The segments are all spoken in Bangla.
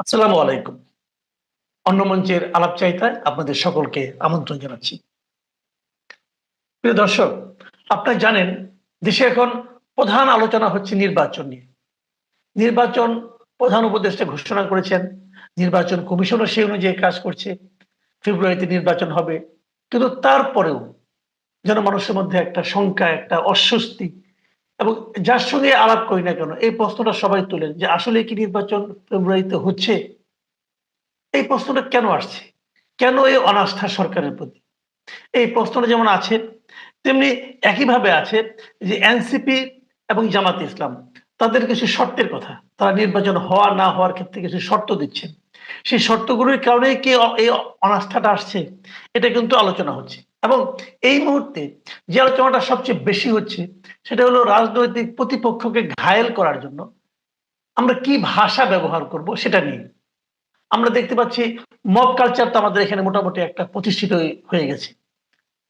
আসসালামু আলাইকুম। অন্য মঞ্চের আলাপ চাইতায় আপনাদের সকলকে আমন্ত্রণ জানাচ্ছি। প্রিয় দর্শক, আপনারা জানেন, দেশে এখন প্রধান আলোচনা হচ্ছে নির্বাচন নিয়ে। নির্বাচন প্রধান উপদেষ্টা ঘোষণা করেছেন, নির্বাচন কমিশনও সেই অনুযায়ী কাজ করছে, ফেব্রুয়ারিতে নির্বাচন হবে। কিন্তু তারপরেও যেন মানুষের মধ্যে একটা শঙ্কা, একটা অস্বস্তি এবং যার সঙ্গে আলাপ করি না কেন, এই প্রশ্নটা সবাই তোলেন যে আসলে কি নির্বাচন ফেব্রুয়ারিতে হচ্ছে? এই প্রশ্নটা কেন আসছে? কেন এই অনাস্থা সরকারের প্রতি? এই প্রশ্নটা যেমন আছে, তেমনি একইভাবে আছে যে এনসিপি এবং জামাত ইসলাম, তাদের কিছু শর্তের কথা। তারা নির্বাচন হওয়া না হওয়ার ক্ষেত্রে কিছু শর্ত দিচ্ছেন সেই শর্তগুলোর কারণে কি এই অনাস্থাটা আসছে? এটা কিন্তু আলোচনা হচ্ছে। এবং এই মুহূর্তে যে আলোচনাটা সবচেয়ে বেশি হচ্ছে, সেটা হলো রাজনৈতিক প্রতিপক্ষকে ঘায়েল করার জন্য আমরা কি ভাষা ব্যবহার করব সেটা নিয়ে। আমরা দেখতে পাচ্ছি মব কালচার তো আমাদের এখানে মোটামুটি একটা প্রতিষ্ঠিত হয়ে- গেছে।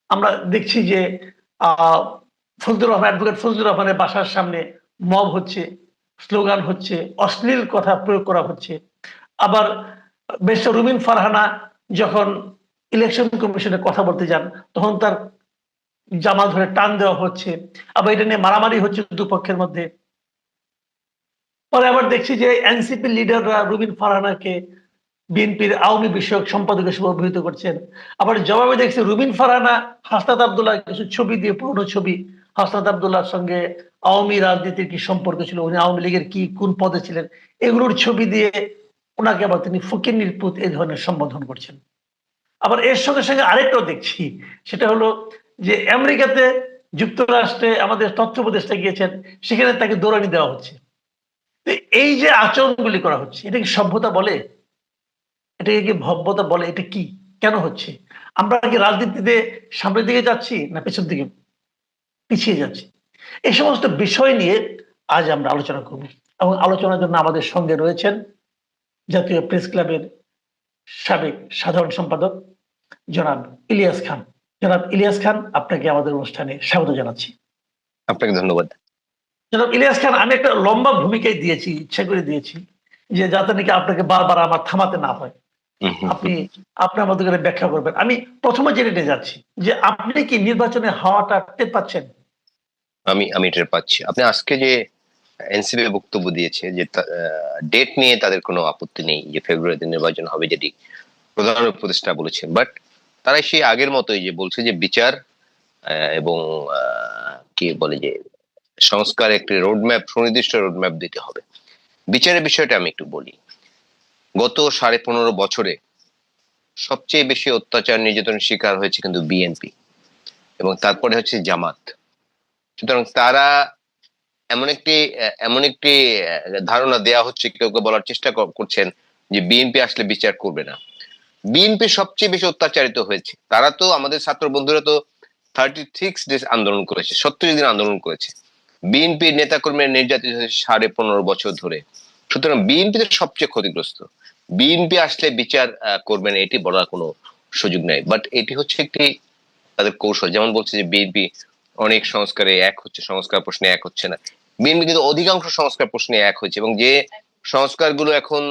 আমরা দেখছি যে আহ ফজলুর রহমান অ্যাডভোকেট ফজলুর রহমানের বাসার সামনে মব হচ্ছে, স্লোগান হচ্ছে, অশ্লীল কথা প্রয়োগ করা হচ্ছে। আবার বেশ রুমিন ফারহানা যখন ইলেকশন কমিশনে কথা বলতে যান, তখন তার জামা ধরে টান দেওয়া হচ্ছে। আবার এটা নিয়ে মারামারি হচ্ছে দুপক্ষের মধ্যে। পরে আবার দেখছি যে এনসিপি লিডাররা রুবিন ফারহানাকে বিএনপির আওয়ামী বিষয়ক সম্পাদক হিসেবে অভিহিত করছেন। আবার জবাবে দেখছি রুবিন ফারহানা, হাসনাত আবদুল্লাহ কিছু ছবি দিয়ে পুরনো ছবি। হাসনাত আবদুল্লাহর সঙ্গে আওয়ামী রাজনীতির কি সম্পর্ক ছিল, উনি আওয়ামী লীগের কি, কোন পদে ছিলেন, এগুলোর ছবি দিয়ে ওনাকে আবার তিনি ফকির নির্পুত এই ধরনের সম্বোধন করছেন। আবার এর সঙ্গে সঙ্গে আরেকটাও দেখছি, সেটা হলো যে আমেরিকাতে যুক্তরাষ্ট্রে আমাদের তথ্য উপদেষ্টা গিয়েছেন, সেখানে তাকে দৌড়ানি দেওয়া হচ্ছে। এই যে আচরণগুলি করা হচ্ছে, এটা কি সভ্যতা বলে? এটাকে কি ভব্যতা বলে? এটা কি? কেন হচ্ছে? আমরা কি রাজনীতিতে সামনের দিকে যাচ্ছি না পেছন দিকে পিছিয়ে যাচ্ছি? এই সমস্ত বিষয় নিয়ে আজ আমরা আলোচনা করব। এবং আলোচনার জন্য আমাদের সঙ্গে রয়েছেন জাতীয় প্রেস ক্লাবের সাবেক সাধারণ সম্পাদক জনাব ইলিয়াস খান। জনাব ইলিয়াস খান আপনাকে আমাদের অনুষ্ঠানে স্বাগত জানাচ্ছি। আপনাকে ধন্যবাদ। জনাব ইলিয়াস খান আমি একটা লম্বা ভূমিকায় দিয়েছি ইচ্ছা করে দিয়েছি যে যাতে নাকি আপনাকে বারবার আমার থামাতে না হয়। আপনি আপনি আমাদের করে ব্যাখ্যা করবেন। আমি প্রথমে জেনে নিয়ে যাচ্ছি যে আপনি কি নির্বাচনে হাওয়াটা টের পাচ্ছেন? আমি আমি টের পাচ্ছি। আপনি আজকে যে এনসিপি বক্তব্য দিয়েছে যে ডেট নিয়ে তাদের কোনো আপত্তি নেই যে ফেব্রুয়ারিতে নির্বাচন হবে যেটি প্রধান উপদেষ্টা বলেছেন। বাট তারা সেই আগের মতোই যে বলছে যে বিচার এবং কি বলে যে সংস্কার একটি রোডম্যাপ সুনির্দিষ্ট রোডম্যাপ দিতে হবে। বিচারের বিষয়টা আমি একটু বলি। গত সাড়ে পনেরো বছরে সবচেয়ে বেশি অত্যাচার নির্যাতন শিকার হয়েছে কিন্তু বিএনপি এবং তারপরে হচ্ছে জামাত। সুতরাং তারা এমন একটি এমন একটি ধারণা দেয়া হচ্ছে, কেউ কেউ বলার চেষ্টা করছেন যে বিএনপি আসলে বিচার করবে না। বিএনপি সবচেয়ে বেশি অত্যাচারিত হয়েছে। তারা তো আমাদের ছাত্র বন্ধুরা তো থার্টি সিক্স ডেজ আন্দোলন করেছে সত্তর দিন আন্দোলন করেছে। বিএনপির নেতাকর্মীরা নির্যাতিত হয়েছে সাড়ে পনেরো বছর ধরে। সুতরাং বিএনপি তো সবচেয়ে ক্ষতিগ্রস্ত। বিএনপি আসলে বিচার আহ, করবে এটি বলার কোনো সুযোগ নেই। বাট এটি হচ্ছে একটি তাদের কৌশল। যেমন বলছে যে বিএনপি অনেক সংস্কারে এক হচ্ছে সংস্কার প্রশ্নে এক হচ্ছে না। বিএনপি কিন্তু অধিকাংশ সংস্কার প্রশ্নে এক হয়েছে এবং যে সংস্কারগুলো এখন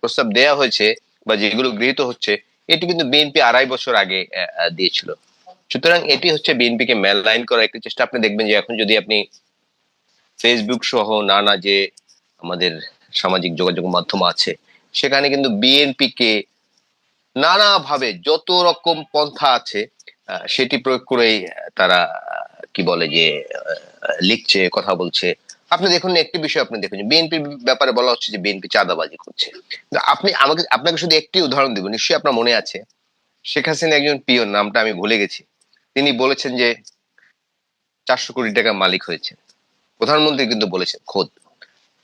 প্রস্তাব দেয়া হয়েছে বা যেগুলো গৃহীত হচ্ছে, এটি কিন্তু বিএনপি আড়াই বছর আগে দিয়েছিল। সুতরাং এটি হচ্ছে বিএনপি কে মেল লাইন করার একটি চেষ্টা। আপনি দেখবেন যে এখন যদি আপনি ফেসবুক সহ নানা যে আমাদের সামাজিক যোগাযোগ মাধ্যম আছে, সেখানে কিন্তু বিএনপি কে নানাভাবে যত রকম পন্থা আছে সেটি প্রয়োগ করেই তারা, কি বলে যে লিখছে, কথা বলছে আপনি দেখুন, একটি বিষয় আপনি দেখুন বিএনপির ব্যাপারে বলা হচ্ছে যে বিএনপি চাঁদাবাজি করছে। আপনি আমাকে, আপনাকে শুধু একটি উদাহরণ দেবো, নিশ্চয়ই আপনার মনে আছে। শেখ হাসিনা একজন পিয়ন নামটা আমি ভুলে গেছি। তিনি বলেছেন যে চারশো কোটি টাকা মালিক হয়েছে প্রধানমন্ত্রী কিন্তু বলেছেন, খোদ।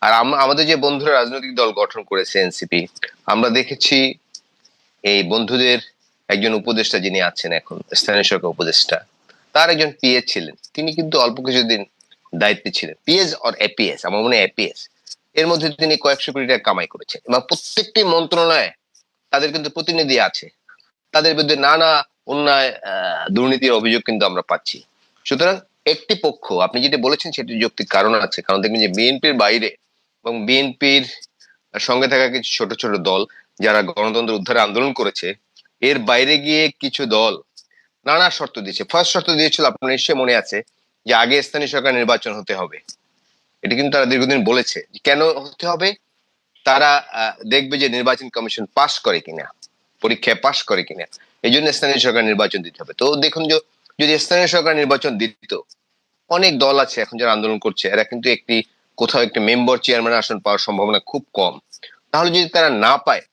আর আম- আমাদের যে বন্ধুরা রাজনৈতিক দল গঠন করেছে এনসিপি আমরা দেখেছি এই বন্ধুদের একজন উপদেষ্টা যিনি আছেন এখন, স্থানীয় সরকার উপদেষ্টা, তার একজন পিএ ছিলেন। তিনি কিন্তু অল্প কিছুদিন দায়িত্বে ছিলেন। পিএস অর এপিএস আমার মনে এপিএস এর মধ্যে তিনি কয়েকশো কোটি টাকা কামাই করেছেন। এবং প্রত্যেকটি মন্ত্রণালয়ে তাদের কিন্তু প্রতিনিধি আছে। তাদের বিরুদ্ধে নানা অন্যায় দুর্নীতির অভিযোগ কিন্তু আমরা পাচ্ছি। সুতরাং একটি পক্ষ, আপনি যেটা বলেছেন সেটি যৌক্তিক কারণ আছে। কারণ দেখবেন যে বিএনপির বাইরে এবং বিএনপির সঙ্গে থাকা কিছু ছোট ছোট দল যারা গণতন্ত্র উদ্ধারে আন্দোলন করেছে, এর বাইরে গিয়ে কিছু দল নানা শর্ত দিয়েছে। ফার্স্ট শর্ত দিয়েছিল, আপনার নিশ্চয়ই মনে আছে যে আগে স্থানীয় সরকার নির্বাচন হতে হবে। এটা কিন্তু তারা দীর্ঘদিন বলেছে। কেন হতে হবে? তারা দেখবে যে নির্বাচন কমিশন পাশ করে কিনা, পরীক্ষায় পাশ করে কিনা এই জন্য স্থানীয় সরকার নির্বাচন দিতে হবে। তো দেখুন যদি স্থানীয় সরকার নির্বাচন দিত, অনেক দল আছে এখন যারা আন্দোলন করছে, এরা কিন্তু একটি, কোথাও একটি মেম্বার চেয়ারম্যান আসন পাওয়ার সম্ভাবনা খুব কম। তাহলে যদি তারা না পায়,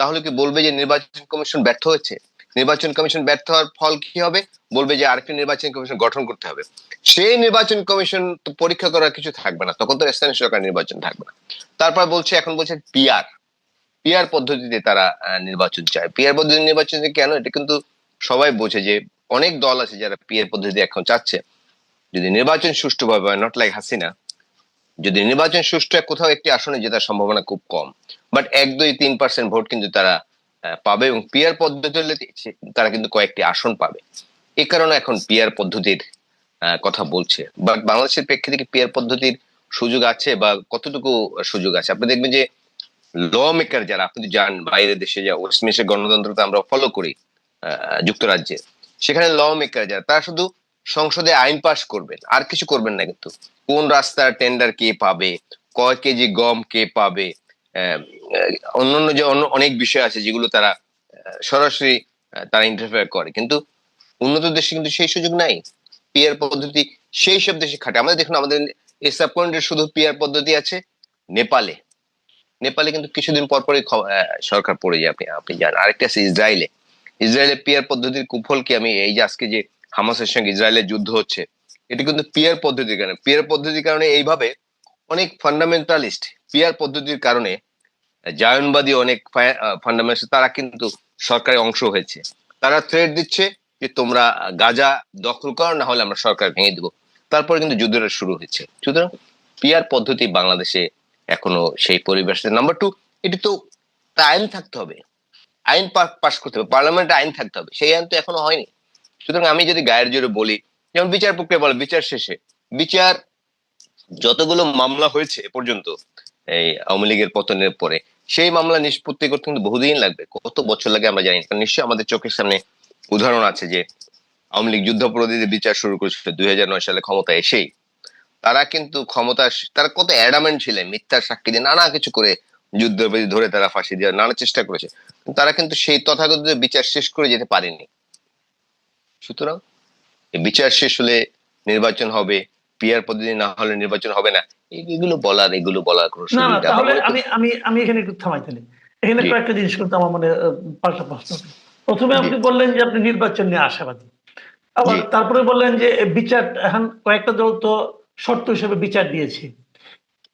তাহলে কি বলবে যে নির্বাচন কমিশন ব্যর্থ হয়েছে? নির্বাচন কমিশন ব্যর্থ হওয়ার ফল কি হবে? বলবে যে আরেকটি নির্বাচন কমিশন গঠন করতে হবে। সেই নির্বাচন কমিশন তো পরীক্ষা করার কিছু থাকবে না। তখন তো স্থানীয় সরকার নির্বাচন থাকবে না। তারপর বলছে, এখন বলছে পিআর। পিআর পদ্ধতিতে তারা নির্বাচন চায়। পিআর পদ্ধতি নির্বাচন কেন? এটা কিন্তু সবাই বোঝে যে অনেক দল আছে যারা পিআর পদ্ধতি এখন চাচ্ছে। যদি নির্বাচন সুষ্ঠুভাবে হয় নট লাইক হাসিনা, যদি নির্বাচন সুষ্ঠু কোথাও একটি আসনে জেতার সম্ভাবনা খুব কম। বাট এক, দুই, তিন পার্সেন্ট ভোট কিন্তু তারা পাবে এবং পিআর পদ্ধতি হলে তারা কিন্তু কয়েকটি আসন পাবে। এই কারণে এখন পিআর পদ্ধতির কথা বলছে। বাট বাংলাদেশের প্রেক্ষিতে কি পিআর পদ্ধতির সুযোগ আছে বা কতটুকু সুযোগ আছে? আপনি দেখবেন যে ল মেকার যারা, আপনি যান বাইরের দেশে যা ওয়েস্টমিনিস্টার গণতন্ত্র তো আমরা ফলো করি যুক্তরাজ্যে। সেখানে ল মেকার যারা, তারা শুধু সংসদে আইন পাশ করবেন, আর কিছু করবেন না কিন্তু। কোন রাস্তার টেন্ডার কে পাবে, কয় কেজি গম কে পাবে অন্যান্য যে অনেক বিষয় আছে যেগুলো তারা সরাসরি তারা ইন্টারফেয়ার করে। কিন্তু উন্নত দেশে কিন্তু সেই সুযোগ নাই। পিয়ার পদ্ধতি সেই সব দেশে খাটে। আমাদের দেখুন, আমাদের এই শুধু পিয়ার পদ্ধতি আছে, নেপালে। নেপালে কিন্তু কিছুদিন পর পরই সরকার পড়ে যায়, আপনি আপনি জানেন। আরেকটা আছে ইসরায়েলে। ইসরায়েলে পিয়ার পদ্ধতির কুফল কি? আমি এই যে আজকে যে হামাসের সঙ্গে ইসরায়েলের যুদ্ধ হচ্ছে, এটা কিন্তু পিয়ার পদ্ধতির কারণে। পিয়ার পদ্ধতির কারণে এইভাবে অনেক ফান্ডামেন্টালিস্ট পিয়ার পদ্ধতির কারণে জায়নবাদী অনেক ফান্ডামেন্টালিস্ট তারা কিন্তু সরকারের অংশ হয়েছে। তারা থ্রেট দিচ্ছে যে তোমরা গাজা দখল করো, না হলে আমরা সরকার ভেঙে দেবো। তারপরে কিন্তু যুদ্ধটা শুরু হয়েছে। সুতরাং পিয়ার পদ্ধতি বাংলাদেশে এখনও সেই পরিবেশ। নাম্বার টু এটি তো আইন থাকতে হবে। আইন পাস করতে হবে। পার্লামেন্টে আইন থাকতে হবে। সেই আইন তো এখনও হয়নি। সুতরাং আমি যদি গায়ের জোরে বলি, যেমন বিচার প্রক্রিয়া বলে, বিচার শেষে। বিচার যতগুলো মামলা হয়েছে এ পর্যন্ত, এই আওয়ামী লীগের পতনের পরে, সেই মামলা নিষ্পত্তি করতে কিন্তু বহুদিন লাগবে। কত বছর লাগে আমরা জানি নিশ্চয়ই আমাদের চোখের সামনে উদাহরণ আছে যে আওয়ামী লীগ যুদ্ধাপরাধীদের বিচার শুরু করেছিল দুই সালে ক্ষমতা এসেই। তারা কিন্তু ক্ষমতা তারা কত অ্যাডামেন্ট ছিলেন মিথ্যার সাক্ষী দিয়ে নানা কিছু করে যুদ্ধবিধি ধরে তারা ফাঁসি দেওয়ার নানা চেষ্টা করেছে। তারা কিন্তু সেই তথাকথিত বিচার শেষ করে যেতে পারেনি। সুতরাং বিচার শেষ হলে নির্বাচন হবে পিয়ার পদ্ধতি না হলে নির্বাচন হবে না এগুলো বলার এগুলো বলার কোনো আমি আমি আমি এখানে একটু থামাই তাহলে। এখানে কয়েকটা জিনিস কিন্তু আমার মনে পাল্টা প্রশ্ন প্রথমে আপনি বললেন যে আপনি নির্বাচন নিয়ে আশাবাদী। আবার তারপরে বললেন যে বিচার এখন কয়েকটা দল তো শর্ত হিসেবে বিচার দিয়েছে।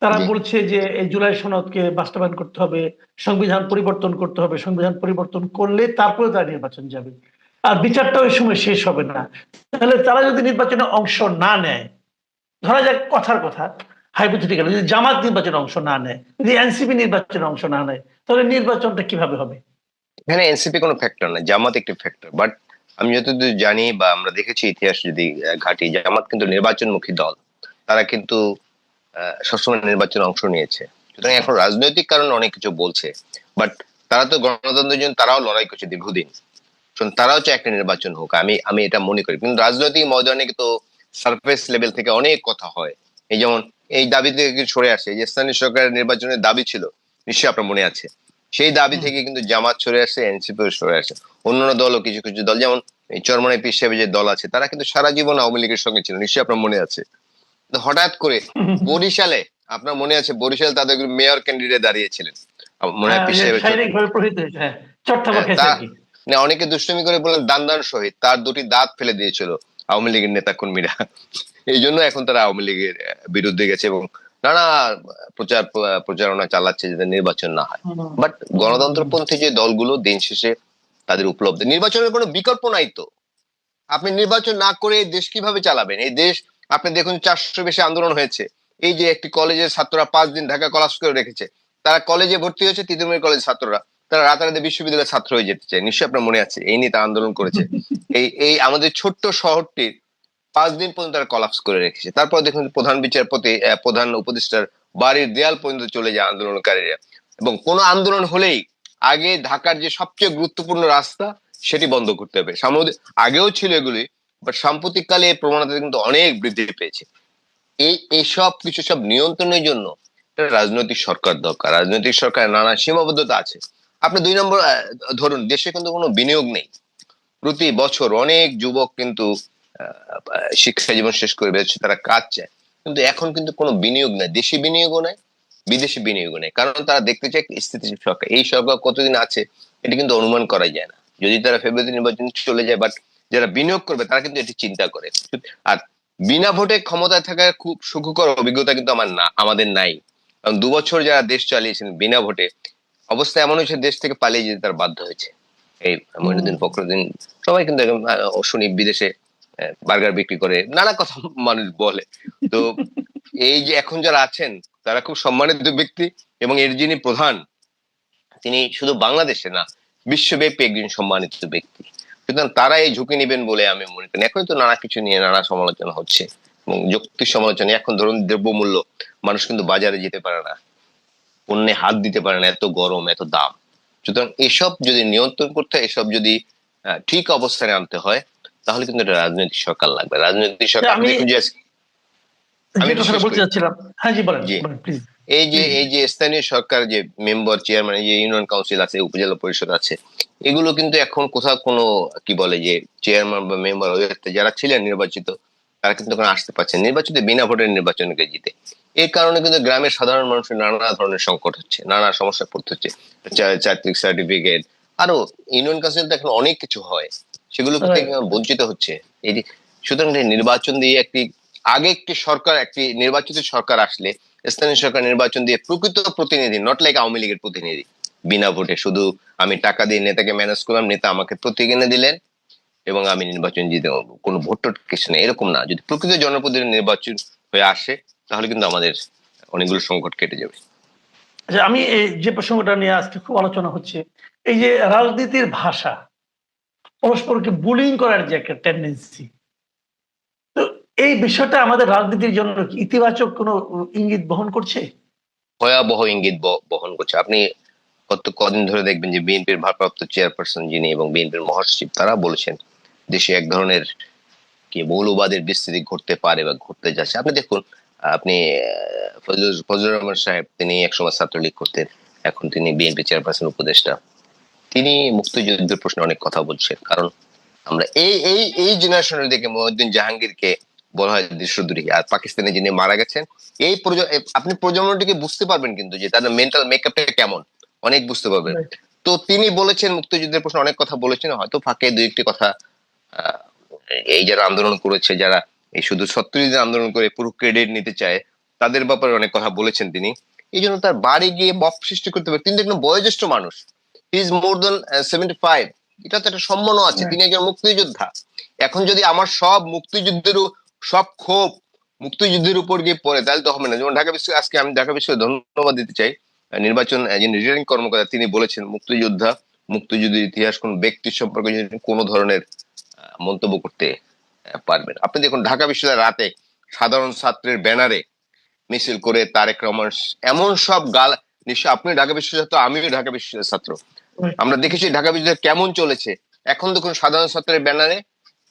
তারা বলছে যে এই জুলাই সনদকে বাস্তবায়ন করতে হবে সংবিধান পরিবর্তন করতে হবে সংবিধান পরিবর্তন করলে তারপরে তারা নির্বাচন যাবে। আর বিচারটা ওই সময় শেষ হবে না। তাহলে তারা যদি নির্বাচনে অংশ না নেয় ধরা যাক কথার কথা হাইপোথেটিক্যাল যদি জামাত নির্বাচনে অংশ না নেয় যদি এনসিপি নির্বাচনে অংশ না নেয় তাহলে নির্বাচনটা কীভাবে হবে? এখানে এনসিপি কোনো ফ্যাক্টর না জামাত একটি ফ্যাক্টর বাট আমি যতদূর জানি বা আমরা দেখেছি ইতিহাস যদি ঘাঁটি, জামাত কিন্তু নির্বাচনমুখী দল। তারা কিন্তু সবসময় নির্বাচনে অংশ নিয়েছে। সুতরাং এখন রাজনৈতিক কারণে অনেক কিছু বলছে বাট তারা তো গণতন্ত্রের জন্য তারাও লড়াই করছে দীর্ঘদিন। তারাও চায় একটা নির্বাচন হোক, আমি আমি এটা মনে করি। কিন্তু রাজনৈতিক ময়দানে তো সারফেস লেভেল থেকে অনেক কথা হয়। এই যেমন, এই দাবি থেকে সরে আসে যে স্থানীয় সরকারের নির্বাচনের দাবি ছিল, নিশ্চয়ই আপনার মনে আছে। সেই দাবি থেকে কিন্তু জামাত সরে আসছে এনসিপিও সরে আসে অন্যান্য দলও কিছু কিছু দল যেমন এই চরমনাই পীর সাহেবের যে দল আছে তারা কিন্তু সারা জীবন আওয়ামী লীগের সঙ্গে ছিল নিশ্চয়ই আপনার মনে আছে। হঠাৎ করে বরিশালে আপনার মনে আছে বরিশাল তাদের মেয়র ক্যান্ডিডেট দাঁড়িয়েছিলেন মনে হয় পীর সাহেবের হ্যাঁ হ্যাঁ, না অনেকে দুষ্টুমি করে বলেন দান দান শহীদ তার দুটি দাঁত ফেলে দিয়েছিল আওয়ামী লীগের নেতা কর্মীরা এই জন্য এখন তারা আওয়ামী লীগের বিরুদ্ধে গেছে এবং নানা প্রচার প্রচারণা চালাচ্ছে যাতে নির্বাচন না হয়। বাট গণতন্ত্রপন্থী যে দলগুলো দিন শেষে তাদের উপলব্ধি নির্বাচনের কোনো বিকল্প নাই তো। আপনি নির্বাচন না করে দেশ কীভাবে চালাবেন? এই দেশ আপনি দেখুন চারশো বেশি আন্দোলন হয়েছে। এই যে একটি কলেজের ছাত্ররা পাঁচ দিন ঢাকা কলাস করে রেখেছে তারা কলেজে ভর্তি হয়েছে তিতুমির কলেজের ছাত্ররা। তারা রাতারাতি বিশ্ববিদ্যালয়ের ছাত্র হয়ে যেতে চায়। নিশ্চয়ই আপনার মনে আছে এই নিয়ে তারা আন্দোলন করেছে। এই এই আমাদের ছোট্ট শহরটির পাঁচ দিন পর্যন্ত তারা কলাপস করে রেখেছে। তারপর দেখুন প্রধান বিচারপতি প্রধান উপদেষ্টার বাড়ির দেয়াল পর্যন্ত চলে যায় আন্দোলনকারীরা। এবং কোনো আন্দোলন হলেই আগে ঢাকার যে সবচেয়ে গুরুত্বপূর্ণ রাস্তা, সেটি বন্ধ করতে হবে। সামনে আগেও ছিল এগুলি বাট সাম্প্রতিককালে প্রবণতা কিন্তু অনেক বৃদ্ধি পেয়েছে। এই এইসব কিছু সব নিয়ন্ত্রণের জন্য রাজনৈতিক সরকার দরকার। রাজনৈতিক সরকার নানা সীমাবদ্ধতা আছে। আপনি দুই নম্বর ধরুন, দেশে কিন্তু কোনো বিনিয়োগ নেই। প্রতি বছর অনেক যুবক কিন্তু শিক্ষা জীবন শেষ করে বেরোচ্ছে তারা কাজ চায় কিন্তু এখন কিন্তু কোনো বিনিয়োগ নাই দেশি বিনিয়োগও নাই বিদেশি বিনিয়োগও নেই। কারণ তারা দেখতে চায় স্থিতিশীল সরকার। এই সরকার কতদিন আছে এটি কিন্তু অনুমান করা যায় না। যদি তারা ফেব্রুয়ারি নির্বাচন চলে যায় বাট যারা বিনিয়োগ করবে তারা কিন্তু এটি চিন্তা করে। আর বিনা ভোটে ক্ষমতায় থাকার খুব সুখকর অভিজ্ঞতা কিন্তু আমার না আমাদের নাই। কারণ দু বছর যারা দেশ চালিয়েছেন বিনা ভোটে অবস্থা এমন হয়েছে দেশ থেকে পালিয়ে যেতে তার বাধ্য হয়েছে। এই মহিনুদ্দিন ফখরুদ্দিন সবাই কিন্তু শুনি বিদেশে বার্গার বিক্রি করে, নানা কথা মানুষ বলে। তো এই যে এখন যারা আছেন, তারা খুব সম্মানিত ব্যক্তি এবং এর যিনি প্রধান, তিনি শুধু বাংলাদেশে না, বিশ্বব্যাপী একজন সম্মানিত ব্যক্তি। সুতরাং তারা এই ঝুঁকি নেবেন বলে আমি মনে করি। এখন তো নানা কিছু নিয়ে নানা সমালোচনা হচ্ছে। এবং যুক্তি সমালোচনা, এখন ধরুন দ্রব্যমূল্য, মানুষ কিন্তু বাজারে যেতে পারে না। পণ্যে হাত দিতে পারে না, এত গরম, এত দাম। সুতরাং এসব যদি নিয়ন্ত্রণ করতে হয়, এসব যদি ঠিক অবস্থানে আনতে হয় তাহলে কিন্তু একটা রাজনৈতিক সরকার লাগবে। রাজনৈতিক সরকার আমি- বলতে চাচ্ছিলাম হ্যাঁ জি বলেন জি। প্লিজ এই যে এই যে স্থানীয় সরকার যে মেম্বার চেয়ারম্যান যে ইউনিয়ন কাউন্সিল আছে উপজেলা পরিষদ আছে এগুলো কিন্তু এখন কোথাও কোনো কি বলে যে চেয়ারম্যান বা মেম্বার যারা ছিলেন নির্বাচিত তারা কিন্তু এখন আসতে পারছে। নির্বাচিত বিনা ভোটের নির্বাচনকে জিতে। এর কারণে কিন্তু গ্রামের সাধারণ মানুষের নানা ধরনের সংকট হচ্ছে নানা সমস্যা পড়তে হচ্ছে। চারিত্রিক সার্টিফিকেট আরও ইউনিয়ন কাউন্সিল তো এখন অনেক কিছু হয়। সেগুলো. থেকে বঞ্চিত হচ্ছে এই সুতরাং নির্বাচন দিয়ে একটি আগে একটি সরকার একটি নির্বাচিত সরকার আসলে স্থানীয় সরকার নির্বাচন দিয়ে প্রকৃত প্রতিনিধি নট লাইক আওয়ামী লীগের প্রতিনিধি বিনা ভোটে শুধু আমি টাকা দিয়ে নেতাকে ম্যানেজ করলাম নেতা আমাকে প্রতীক এনে দিলেন এবং আমি নির্বাচন জিতে। কোনো ভোট টোট কিছু নেই এরকম না যদি প্রকৃত জনপ্রতিনিধি নির্বাচন হয়ে আসে তাহলে কিন্তু আমাদের অনেকগুলো সংকট কেটে যাবে আচ্ছা আমি এই যে প্রসঙ্গটা নিয়ে আজকে খুব আলোচনা হচ্ছে এই যে রাজনীতির ভাষা পরস্পরকে বুলিং করার যে একটা টেন্ডেন্সি তো এই বিষয়টা আমাদের রাজনীতির জন্য ইতিবাচক কোনো ইঙ্গিত বহন করছে? ভয়াবহ ইঙ্গিত বহন করছে। আপনি গত কদিন ধরে দেখবেন যে বিএনপির ভারপ্রাপ্ত চেয়ারপারসন যিনি এবং বিএনপির মহাসচিব, তারা বলেছেন, দেশে এক ধরনের কি মৌলবাদের বিস্তৃতি ঘটতে পারে বা ঘটতে যাচ্ছে। আপনি দেখুন, আপনি ফজলুর রহমান সাহেব, তিনি একসময় ছাত্রলীগ করতেন, এখন তিনি বিএনপি চেয়ারপারসন, উপদেষ্টা। তিনি মুক্তিযুদ্ধের প্রশ্নে অনেক কথা বলছেন। কারণ আমরা এই এই এই জেনারেশনের দিকে মহিউদ্দিন জাহাঙ্গীরকে বলা হয় দেশদ্রোহী। আর পাকিস্তানে যিনি মারা গেছেন এই আপনি প্রজন্মটিকে বুঝতে পারবেন কিন্তু যে তাদের মেন্টাল মেকআপটা কেমন। অনেক বুঝতে পারবেন। তো তিনি বলেছেন মুক্তিযুদ্ধের প্রশ্নে অনেক কথা বলেছেন হয়তো ফাঁকে দুই একটি কথা আহ, এই যারা আন্দোলন করেছে যারা এই শুধু সত্তর আন্দোলন করে পুরো ক্রেডিট নিতে চায় তাদের ব্যাপারে অনেক কথা বলেছেন তিনি। এই জন্য তার বাড়ি গিয়ে মপ সৃষ্টি করতে পারে। তিনি একজন বয়োজ্যেষ্ঠ মানুষ। Is more than seventy five এটা তো একটা সম্মানও আছে তিনি একজন মুক্তিযোদ্ধা। এখন যদি আমার সব মুক্তিযুদ্ধের সব ক্ষোভ মুক্তিযুদ্ধের উপর গিয়ে পড়ে তাহলে তো হবে না। যেমন ঢাকা বিশ্ব আজকে আমি ঢাকা বিশ্ব ধন্যবাদ দিতে চাই নির্বাচন যিনি রিটার্নিং কর্মকর্তা তিনি বলেছেন মুক্তিযোদ্ধা মুক্তিযুদ্ধের ইতিহাস কোন ব্যক্তির সম্পর্কে কোনো ধরনের মন্তব্য করতে পারবেন। আপনি দেখুন ঢাকা বিশ্ববিদ্যালয় রাতে সাধারণ ছাত্রের ব্যানারে মিছিল করে তারেক রহমান এমন সব গাল নিশ্চয় আপনি ঢাকা বিশ্ববিদ্যালয় ছাত্র আমিও ঢাকা বিশ্ববিদ্যালয়ের ছাত্র. আমরা দেখেছি ঢাকা বিশ্ববিদ্যালয় কেমন চলেছে। এখন দেখুন সাধারণ ছাত্রের ব্যানারে,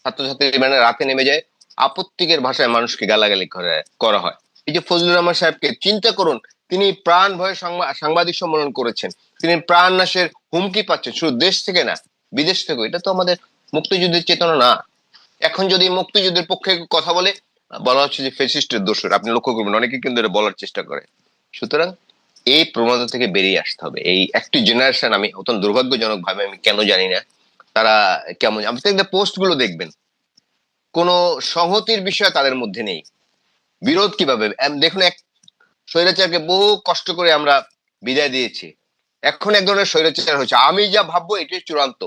ছাত্রছাত্রীর ব্যানারে রাতে নেমে যায়, আপত্তিকের ভাষায় মানুষকে গালাগালি করে- করা হয়। এই যে ফজলুর রহমান সাহেবকে চিন্তা করুন, তিনি প্রাণ ভয়ে সাংবাদিক সম্মেলন করেছেন। তিনি প্রাণ নাশের হুমকি পাচ্ছেন, শুধু দেশ থেকে না, বিদেশ থেকে এটা তো আমাদের মুক্তিযুদ্ধের চেতনা না। এখন যদি মুক্তিযুদ্ধের পক্ষে কথা বলে, বলা হচ্ছে যে ফেসিস্টের দোষর। আপনি লক্ষ্য করবেন, অনেকে কিন্তু এটা বলার চেষ্টা করে। সুতরাং এই প্রবণতা থেকে বেরিয়ে আসতে হবে। এই একটি জেনারেশন আমি অত্যন্ত দুর্ভাগ্যজনক ভাবে আমি কেন জানি না, তারা কেমন, আপনি পোস্টগুলো দেখবেন। কোন সংহতির বিষয় তাদের মধ্যে নেই। বিরোধ কীভাবে? দেখুন এক স্বৈরাচারকে বহু কষ্ট করে আমরা বিদায় দিয়েছি। এখন এক ধরনের স্বৈরাচার হচ্ছে আমি যা ভাববো এটাই চূড়ান্ত।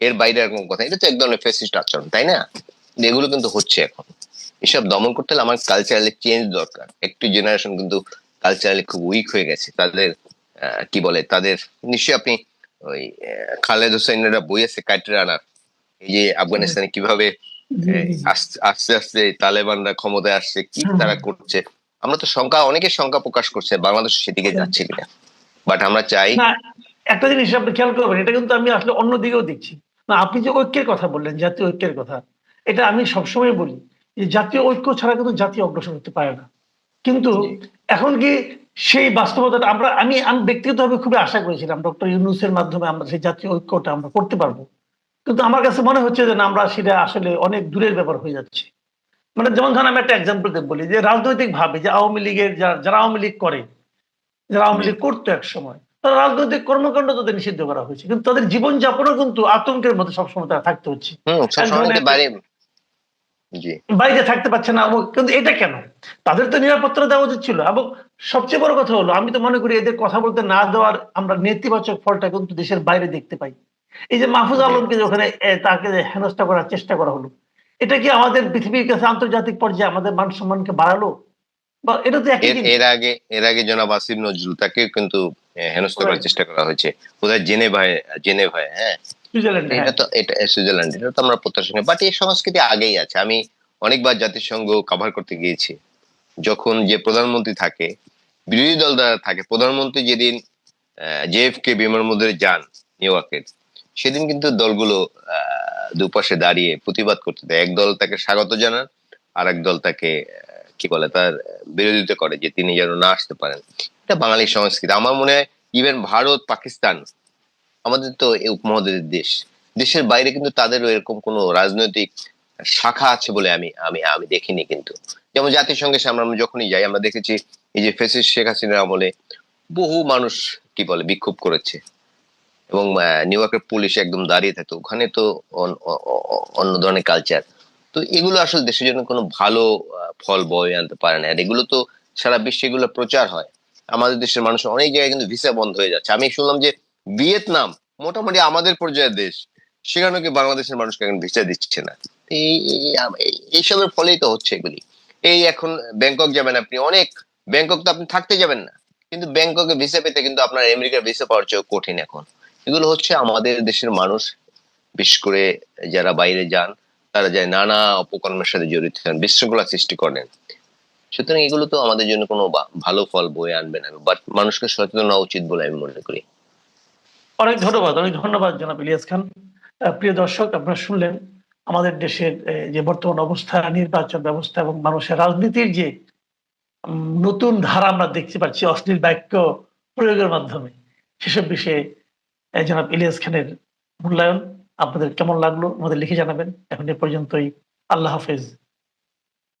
এর বাইরে এরকম কথা এটা তো এক ধরনের ফেসিস্ট আচরণ, তাই না? এগুলো কিন্তু হচ্ছে এখন। এসব দমন করতে হলে আমার কালচারালি চেঞ্জ দরকার। একটু জেনারেশন কিন্তু কালচারালি খুব উইক হয়ে গেছে। তাদের কি বলে তাদের নিশ্চয়ই আপনি ওই খালেদ হোসেনের বই আছে কাইটে আনার। এই যে আফগানিস্তানে কীভাবে আস্তে আস্তে তালেবানরা ক্ষমতায় আসছে কি তারা করছে। আমরা তো শঙ্কা অনেকে শঙ্কা প্রকাশ করছে বাংলাদেশ সেদিকে যাচ্ছে কিনা। বাট আমরা চাই একটা জিনিস আপনি খেয়াল করবেন এটা কিন্তু আমি আসলে অন্য দিকেও দেখছি। না আপনি যে ঐক্যের কথা বললেন জাতীয় ঐক্যের কথা এটা আমি সবসময় বলি যে জাতীয় ঐক্য ছাড়া কিন্তু জাতীয় অগ্রসর হতে পারে না। কিন্তু এখন কি সেই বাস্তবতাটা আমরা আমি আমি ব্যক্তিগতভাবে খুবই আশা করেছিলাম ডক্টর ইউনুসের মাধ্যমে আমরা সেই জাতীয় ঐক্যটা আমরা করতে পারব। কিন্তু আমার কাছে মনে হচ্ছে যে আমরা সেটা আসলে অনেক দূরের ব্যাপার হয়ে যাচ্ছে। মানে যেমন ধরেন আমি একটা এক্সাম্পল বলি যে রাজনৈতিক ভাবে যে আওয়ামী লীগের যারা যারা আওয়ামী লীগ করে যারা আওয়ামী লীগ করতো এক সময় তারা রাজনৈতিক কর্মকাণ্ড তাদের নিষিদ্ধ করা হয়েছে। কিন্তু তাদের জীবনযাপনও কিন্তু আতঙ্কের মধ্যে সবসময় তারা থাকতে হচ্ছে। বাইরে থাকতে পারছে না কিন্তু এটা কেন? তাদের তো নিরাপত্তা দেওয়া উচিত ছিল। এবং সবচেয়ে বড় কথা হলো আমি তো মনে করি এদের কথা বলতে না দেওয়ার আমরা নেতিবাচক ফলটা কিন্তু দেশের বাইরে দেখতে পাই। এই যে মাহফুজ আলমকে ওখানে তাকে হেনস্থা করার চেষ্টা করা হলো এটা কি আমাদের পৃথিবীর কাছে আন্তর্জাতিক পর্যায়ে আমাদের মান সম্মানকে বাড়ালো? বা এটা তো এর আগে এর আগে জনাব আসিফ নজরুল তাকে কিন্তু হেনস্থা করার চেষ্টা করা হয়েছে। কোথায়? জেনে ভাই জেনে ভাই হ্যাঁ? সুইজারল্যান্ডে এটা হ্যাঁ। তো এটা সুইজারল্যান্ড এটা তো আমরা প্রত্যাশা করি। বাট এই সংস্কৃতি আগেই আছে। আমি অনেকবার জাতিসংঘ কভার করতে গিয়েছি। যখন যে প্রধানমন্ত্রী থাকে বিরোধী দল দ্বারা থাকে প্রধানমন্ত্রী যেদিন যান নিউ ইয়র্কের সেদিন কিন্তু দলগুলো আহ, দুপাশে দাঁড়িয়ে প্রতিবাদ করতে দেয়। এক দল তাকে স্বাগত জানান আর এক দল তাকে কি বলে তার বিরোধিতা করে যে তিনি যেন না আসতে পারেন। এটা বাঙালি সংস্কৃতি। আমার মনে হয় ইভেন ভারত পাকিস্তান আমাদের তো এই উপমহাদেশের দেশ। দেশের বাইরে কিন্তু তাদেরও এরকম কোনো রাজনৈতিক শাখা আছে বলে আমি আমি আমি দেখিনি কিন্তু। যেমন জাতিসংঘের সামনে আমরা যখনই যাই, আমরা দেখেছি এই যে ফেসিস শেখ হাসিনার আমলে বহু মানুষ, কি বলে, বিক্ষোভ করেছে। এবং নিউ ইয়র্কের পুলিশ একদম দাঁড়িয়ে থাকতো ওখানে তো অন্য ধরনের কালচার তো এগুলো আসলে দেশের জন্য কোনো ভালো ফল বয়ে আনতে পারে না। আর এগুলো তো সারা বিশ্বে এগুলো প্রচার হয়। আমাদের দেশের মানুষ অনেক জায়গায় কিন্তু ভিসা বন্ধ হয়ে যাচ্ছে। আমি শুনলাম যে ভিয়েতনাম মোটামুটি আমাদের পর্যায়ের দেশ। সেখানে কি বাংলাদেশের মানুষকে এখন ভিসা দিচ্ছে না? এই, এই- এই- এইসবের ফলেই তো হচ্ছে এগুলি। এই এখন ব্যাংকক যাবেন আপনি, অনেক ব্যাংকক তো আপনি থাকতে যাবেন না। কিন্তু ব্যাংককে ভিসা পেতে কিন্তু আপনার আমেরিকার ভিসা পাওয়ার চেয়েও কঠিন এখন। এগুলো হচ্ছে আমাদের দেশের মানুষ, বিশেষ করে যারা বাইরে যান, তারা যায় নানা অপকর্মের সাথে জড়িত হন, বিশৃঙ্খলা সৃষ্টি করেন। সুতরাং এগুলো তো আমাদের জন্য কোনো ভালো ফল বয়ে আনবে না। বাট মানুষকে সচেতন হওয়া উচিত বলে আমি মনে করি। অনেক ধন্যবাদ অনেক ধন্যবাদ জনাব ইলিয়াস খান। প্রিয় দর্শক, আপনারা শুনলেন আমাদের দেশের যে বর্তমান অবস্থা, নির্বাচন ব্যবস্থা এবং মানুষের রাজনীতির যে নতুন ধারা আমরা দেখতে পাচ্ছি অশ্লীল বাক্য প্রয়োগের মাধ্যমে। সেসব বিষয়ে জনাব ইলিয়াস খানের মূল্যায়ন আপনাদের কেমন লাগল আমাদের লিখে জানাবেন। এখন এ পর্যন্তই। আল্লাহ হাফেজ।